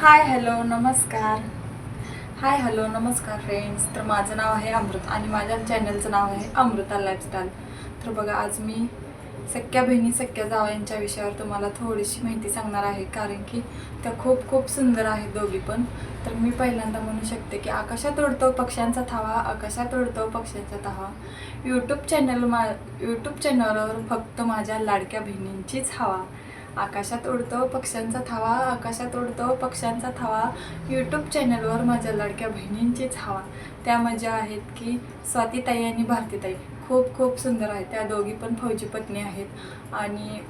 Hi hello नमस्कार. Hi hello नमस्कार friends तर माझं नाव आहे अमृत आणि माझ्या चॅनलचं नाव आहे अमृता लाईफस्टाईल तर बघा आज मी सख्या बहिणी सख्या जावा यांच्या विषयावर तुम्हाला थोडीशी माहिती सांगणार आहे कारण की त्या खूप खूप सुंदर आहेत दोघी पण. तर मी पहिल्यांदा म्हणू शकते की आकाशात उडतो पक्ष्यांचा थावा आकाशात उडतो पक्ष्यांचा थावा. यूट्यूब चॅनल मा यूट्यूब चॅनलवर फक्त माझ्या लाडक्या बहिणींचीच हवा. आकाशात उडतो पक्ष्यांचा थावा आकाशात उडतो पक्ष्यांचा थावा. यूट्यूब चॅनलवर माझ्या लाडक्या बहिणींचीच हवा. त्या मजा आहेत की स्वातीताई आणि भारतीताई. खूप खूप सुंदर आहेत. त्या दोघी पण फौजी पत्नी आहेत. आणि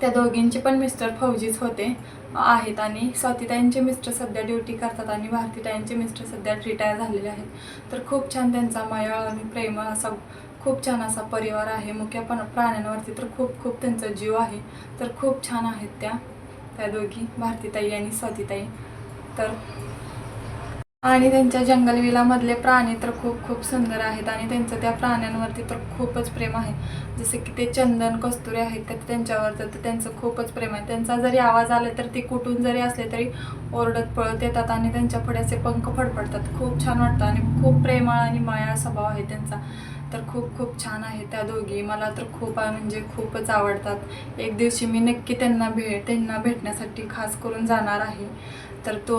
त्या दोघींचे पण मिस्टर फौजीच होते आहेत. आणि स्वातीताईंचे मिस्टर सध्या ड्युटी करतात आणि भारतीताईंचे मिस्टर सध्या रिटायर झालेले आहेत. तर खूप छान त्यांचा मयाळ आणि प्रेमळ असा खूप छान असा परिवार आहे. मुख्य पण प्राण्यांवरती तर खूप खूप त्यांचा जीव आहे. तर खूप छान आहेत त्या त्या दोघी भारतीताई आणि स्वातीताई. तर आणि त्यांच्या जंगलविलामधले प्राणी तर खूप खूप सुंदर आहेत आणि त्यांचं त्या प्राण्यांवरती तर खूपच प्रेम आहे. जसे की ते चंदन कस्तुरे आहेत तर त्यांच्यावर तर त्यांचं खूपच प्रेम आहे. त्यांचा जरी आवाज आला तर ते कुठून जरी असले तरी ओरडत पळत येतात आणि त्यांच्या पुढे असे पंख फडफडतात. खूप छान वाटतं आणि खूप प्रेमळ आणि माया स्वभाव आहे त्यांचा. तर खूप खूप छान आहे त्या दोघी. मला तर खूप म्हणजे खूपच आवडतात. एक दिवशी मी नक्की त्यांना भेट त्यांना भेटण्यासाठी खास करून जाणार आहे. तर तो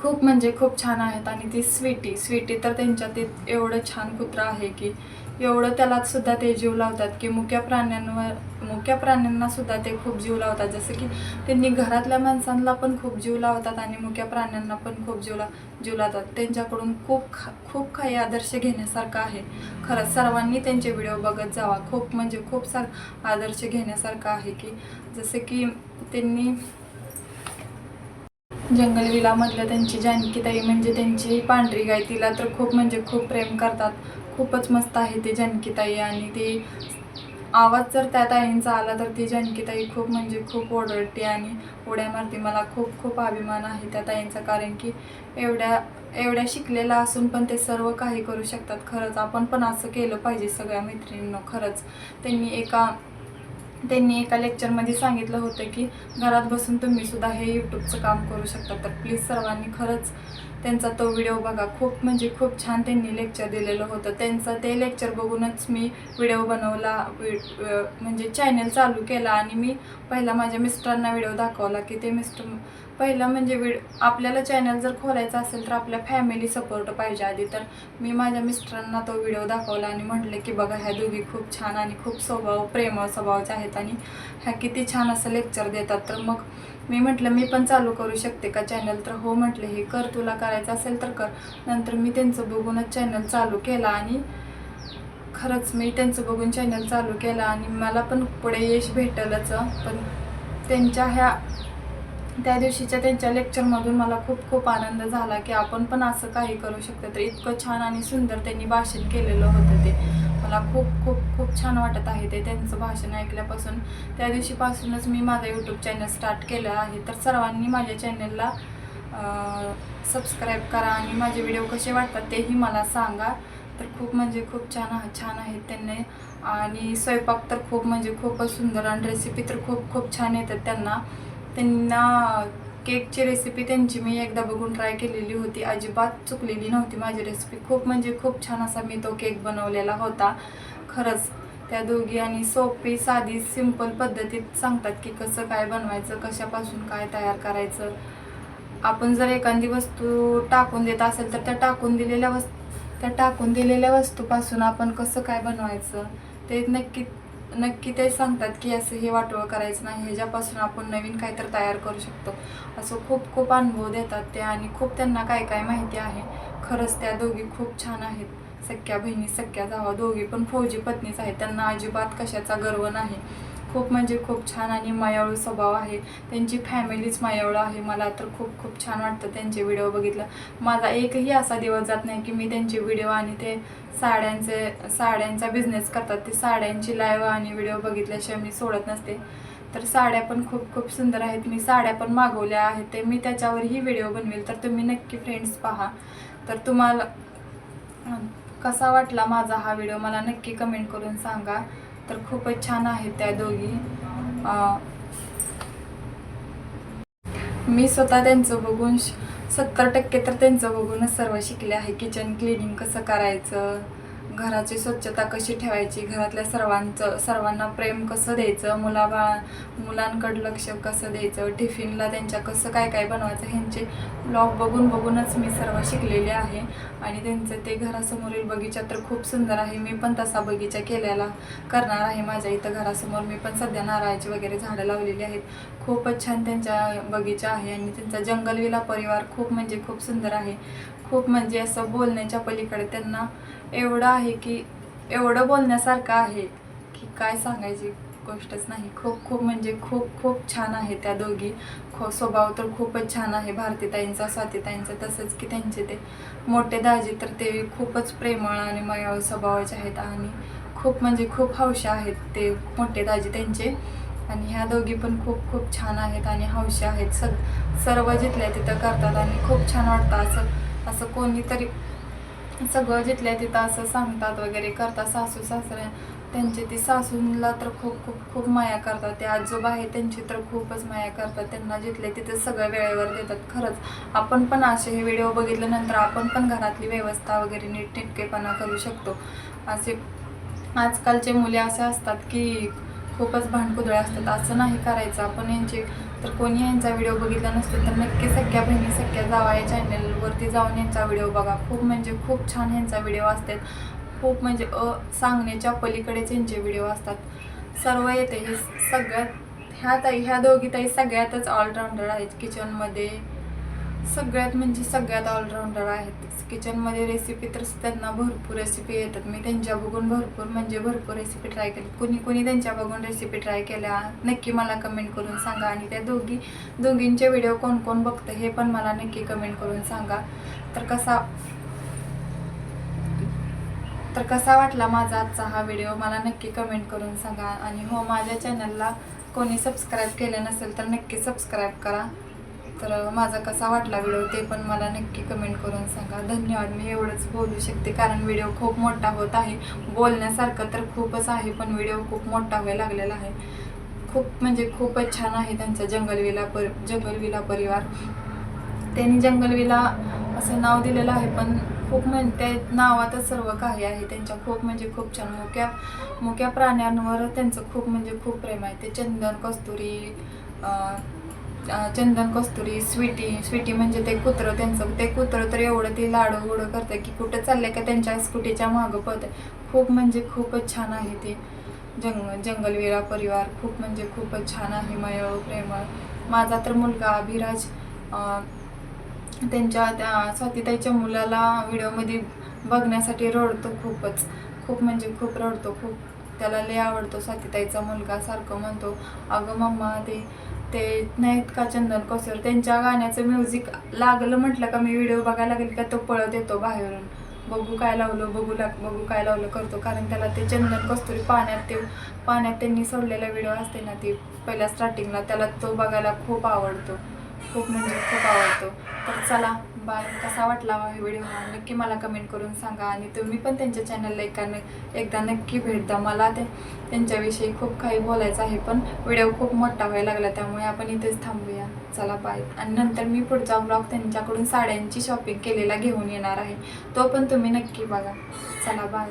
खूप म्हणजे खूप छान आहेत. आणि ती स्वीटी स्वीटी तर त्यांच्यात एवढं छान कुत्रा आहे की एवढं त्याला सुद्धा ते जीव लावतात की मुक्या प्राण्यांवर मुक्या प्राण्यांना सुद्धा ते खूप जीव लावतात. जसं की त्यांनी घरातल्या माणसांना पण खूप जीव लावतात आणि मुक्या प्राण्यांना पण खूप जीव ला जीव लावतात. त्यांच्याकडून खूप खा- खूप काही आदर्श घेण्यासारखं आहे. खरंच सर्वांनी त्यांचे व्हिडिओ बघत जावा. खूप म्हणजे खूप सार आदर्श घेण्यासारखं आहे की जसं की त्यांनी जंगलविलामधलं त्यांची जानकीताई म्हणजे त्यांची पांढरी गाय तिला तर खूप म्हणजे खूप प्रेम करतात. खूपच मस्त आहे ती जानकीताई आणि ते आवाज जर त्या ताईंचा आला तर ती जानकीताई खूप म्हणजे खूप ओरडते आणि उड्या मारते. मला खूप खूप अभिमान आहे त्या ताईंचा कारण की एवढ्या एवढ्या शिकलेल्या असून पण ते सर्व काही करू शकतात. खरंच आपण पण असं केलं पाहिजे सगळ्या मैत्रिणींनो खरंच. त्यांनी एका त्यांनी एका लेक्चरमध्ये सांगितलं होतं की घरात बसून तुम्ही सुद्धा हे यूट्यूबचं काम करू शकता. तर प्लीज सर्वांनी खरंच त्यांचा तो व्हिडिओ बघा. खूप म्हणजे खूप छान त्यांनी लेक्चर दिलेलं होतं. त्यांचं ते लेक्चर बघूनच मी व्हिडिओ बनवला वि- म्हणजे चॅनल चालू केला आणि मी पहिला माझ्या मिस्टरांना व्हिडिओ दाखवला की ते मिस्टर पहिलं म्हणजे विड आपल्याला चॅनल जर खोलायचं असेल तर आपल्या फॅमिली सपोर्ट पाहिजे आधी. तर मी माझ्या मिस्टरांना तो व्हिडिओ दाखवला आणि म्हटलं की बघा ह्या दोघी खूप छान आणि खूप स्वभाव प्रेम स्वभावाच्या आहेत आणि ह्या किती छान असं लेक्चर देतात. तर मग मी म्हटलं मी पण चालू करू शकते का चॅनल तर हो म्हटलं हे कर तुला करायचं असेल तर कर. नंतर मी त्यांचं बघूनच चॅनल चालू केला आणि खरंच मी त्यांचं बघून चॅनल चालू केला आणि मला पण पुढे यश भेटलंच. पण त्यांच्या ह्या त्या दिवशीच्या त्यांच्या लेक्चरमधून मला खूप खूप आनंद झाला की आपण पण असं काही करू शकतो. तर इतकं छान आणि सुंदर त्यांनी भाषण केलेलं होतं ते. मला खूप खूप खूप छान वाटत आहे ते त्यांचं भाषण ऐकल्यापासून. त्या दिवशीपासूनच मी माझा यूट्यूब चॅनल स्टार्ट केलं आहे. तर सर्वांनी माझ्या चॅनलला सबस्क्राईब करा आणि माझे व्हिडिओ कसे वाटतात तेही मला सांगा. तर खूप म्हणजे खूप छान छान आहेत त्यांनी. आणि स्वयंपाक तर खूप म्हणजे खूपच सुंदर आणि रेसिपी तर खूप खूप छान येतात त्यांना. त्यांना केकची रेसिपी त्यांची मी एकदा बघून ट्राय केलेली होती. अजिबात चुकलेली नव्हती माझी रेसिपी खूप म्हणजे खूप छान असा मी तो केक बनवलेला होता. खरंच त्या दोघी आणि सोपी साधी सिंपल पद्धतीत सांगतात की कसं काय बनवायचं कशापासून काय तयार करायचं. आपण जर एखादी वस्तू टाकून देत असेल तर त्या टाकून दिलेल्या वस्तू त्या टाकून दिलेल्या वस्तूपासून आपण कसं काय बनवायचं? ते नक्की नक्की ते सांगतात की असं हे वाटोळं करायचं नाही ह्याच्यापासून आपण नवीन काहीतरी तयार करू शकतो. असं खूप खूप अनुभव देतात ते आणि खूप त्यांना काय काय माहिती आहे. खरंच त्या दोघी खूप छान आहेत. सख्या बहिणी सख्या जावा दोघी पण फौजी पत्नीच आहेत. त्यांना अजिबात कशाचा गर्व नाही. खूप म्हणजे खूप छान आणि मायाळू स्वभाव आहे. त्यांची फॅमिलीच मायाळू आहे. मला तर खूप खूप छान वाटतं त्यांचे व्हिडिओ बघितलं. माझा एकही असा दिवस जात नाही की मी त्यांचे व्हिडिओ आणि ते साड्यांचे साड्यांचा बिझनेस करतात. ते साड्यांची लाईव्ह आणि व्हिडिओ बघितल्याशिवाय मी सोडत नसते. तर साड्या पण खूप खूप सुंदर आहेत. मी साड्या पण मागवल्या आहेत. ते मी त्याच्यावरही व्हिडिओ बनवेल. तर तुम्ही नक्की फ्रेंड्स पहा. तर तुम्हाला कसा वाटला माझा हा व्हिडिओ मला नक्की कमेंट करून सांगा. तर खूपच छान आहेत त्या दोघी. मी स्वतः त्यांचं बघून सत्तर टक्के तर त्यांचं बघूनच सर्व शिकले आहे. किचन क्लिनिंग कसं करायचं? घराची स्वच्छता कशी ठेवायची? घरातल्या सर्वांचं सर्वांना प्रेम कसं द्यायचं? मुलाबा मुलांकडं लक्ष कसं द्यायचं? टिफिनला त्यांच्या कसं काय काय बनवायचं? ह्यांचे ब्लॉग बघून बघूनच मी सर्व शिकलेले आहे. आणि त्यांचं ते घरासमोरील बगीचा तर खूप सुंदर आहे. मी पण तसा बगीचा केलेला करणार आहे माझ्या इथं घरासमोर. मी पण सध्या नारळाची वगैरे झाडं लावलेली आहेत. खूपच छान त्यांच्या बगीचा आहे आणि त्यांचा जंगलविला परिवार खूप म्हणजे खूप सुंदर आहे. खूप म्हणजे असं बोलण्याच्या पलीकडे त्यांना एवढं आहे की एवढं बोलण्यासारखं आहे की काय सांगायची गोष्टच नाही. खूप खूप म्हणजे खूप खूप छान आहे त्या दोघी. खो स्वभाव तर खूपच छान आहे. भारतीताईंचा स्वातीताईंचा तसंच की त्यांचे ते मोठे दाजी तर ते खूपच प्रेमळ आणि मयाळ स्वभावाचे आहेत आणि खूप म्हणजे खूप हौशा आहेत ते मोठे दाजी त्यांचे. आणि ह्या दोघी पण खूप खूप छान आहेत आणि हौशी आहेत. सग सर्व जिथल्या तिथं करतात आणि खूप छान वाटतं असं असं कोणीतरी सगळं जिथल्या तिथं असं सांगतात वगैरे करतात सासू सासऱ्या त्यांची ती सासूला तर खूप खूप खूप माया करतात. ते आजोबा आहे त्यांची तर खूपच माया करतात. त्यांना जिथले तिथे सगळं वेळेवर देतात. खरंच आपण पण असे हे व्हिडिओ बघितल्यानंतर आपण पण घरातली व्यवस्था वगैरे नीटनेटकेपणा करू शकतो. असे आजकालचे मुले असे असतात की खूपच भांडकुदळ असतात. असं नाही करायचं. आपण यांचे तर कोणी यांचा व्हिडिओ बघितला नसतो तर नक्की सख्या बहिणी सख्या जावा या चॅनलवरती जाऊन यांचा व्हिडिओ बघा. खूप म्हणजे खूप छान यांचा व्हिडिओ असतात. खूप म्हणजे अ सांगण्याच्या पलीकडेच यांचे व्हिडिओ असतात. सर्व येते. हे सगळ्यात ह्या ताई ह्या दोघी ताई सगळ्यातच ऑलराऊंडर आहेत किचनमध्ये सगळ्यात म्हणजे सगळ्यात ऑलराऊंडर आहेत. किचनमध्ये रेसिपी तर त्यांना भरपूर रेसिपी येतात. मी त्यांच्या बघून भरपूर म्हणजे भरपूर रेसिपी ट्राय केली. कुणी कुणी त्यांच्या बघून रेसिपी ट्राय केल्या. नक्की मला कमेंट करून सांगा आणि त्या दोघी दोघींचे व्हिडिओ कोण कोण बघतं हे पण मला नक्की कमेंट करून सांगा. तर कसा तर कसा वाटला माझा आजचा हा व्हिडिओ मला नक्की कमेंट करून सांगा. आणि हो माझ्या चॅनलला कोणी सबस्क्राईब केलं नसेल तर नक्की सबस्क्राईब करा. तर माझा कसा वाटला व्हिडिओ ते पण मला नक्की कमेंट करून सांगा. धन्यवाद मी एवढंच बोलू शकते कारण व्हिडिओ खूप मोठा होत आहे. बोलण्यासारखं तर खूपच आहे पण व्हिडिओ खूप मोठा व्हायला लागलेला आहे. खूप म्हणजे खूपच छान आहे त्यांचा जंगलविला पर जंगलविला परिवार. त्यांनी जंगलविला असं नाव दिलेलं आहे पण खूप म्हणजे त्या नावातच सर्व काही आहे. त्यांच्या खूप म्हणजे खूप छान मुक्या मोक्या प्राण्यांवर त्यांचं खूप म्हणजे खूप प्रेम आहे. ते चंदन कस्तुरी चंदन कस्तुरी स्वीटी स्वीटी म्हणजे ते कुत्रं त्यांचं. ते कुत्रं तर एवढं ते लाडू गोडं करतं की कुठं चाललंय का त्यांच्या स्कूटीच्या मागं पळतंय. खूप म्हणजे खूपच छान आहे ते. जंग जंगलवीरा परिवार खूप म्हणजे खूपच छान आहे मय प्रेमळ. माझा तर मुलगा अभिराज त्यांच्या त्या स्वातीताईच्या मुलाला व्हिडिओमध्ये बघण्यासाठी रडतो खूपच. खूप म्हणजे खूप रडतो खूप. त्याला लय आवडतो स्वातीताईचा मुलगा सारखं म्हणतो अगं मम्मा ते ते नाहीत का चंदन कोसर त्यांच्या गाण्याचं म्युझिक लागलं म्हटलं का मी व्हिडिओ बघायला गेली का तो पळत येतो बाहेरून. बघू काय लावलं बघू लाग बघू काय लावलं करतो. कारण त्याला ते चंदन कस्तुरी पाण्यात ते पाण्यात त्यांनी सोडलेला व्हिडिओ असते ना ती पहिल्या स्टार्टिंगला त्याला तो बघायला खूप आवडतो. खूप म्हणजे खूप आवडतो. तर चला बाय कसा वाटला हा व्हिडिओ? हा नक्की मला कमेंट करून सांगा आणि तुम्ही पण त्यांच्या चॅनलला एकाने एकदा नक्की भेट द्या. मला ते त्यांच्याविषयी खूप काही बोलायचं आहे पण व्हिडिओ खूप मोठा व्हायला लागला त्यामुळे आपण इथेच थांबूया. चला बाय आणि नंतर मी पुढचा ब्लॉग त्यांच्याकडून साड्यांची शॉपिंग केलेला घेऊन येणार आहे. तो पण तुम्ही नक्की बघा. चला बाय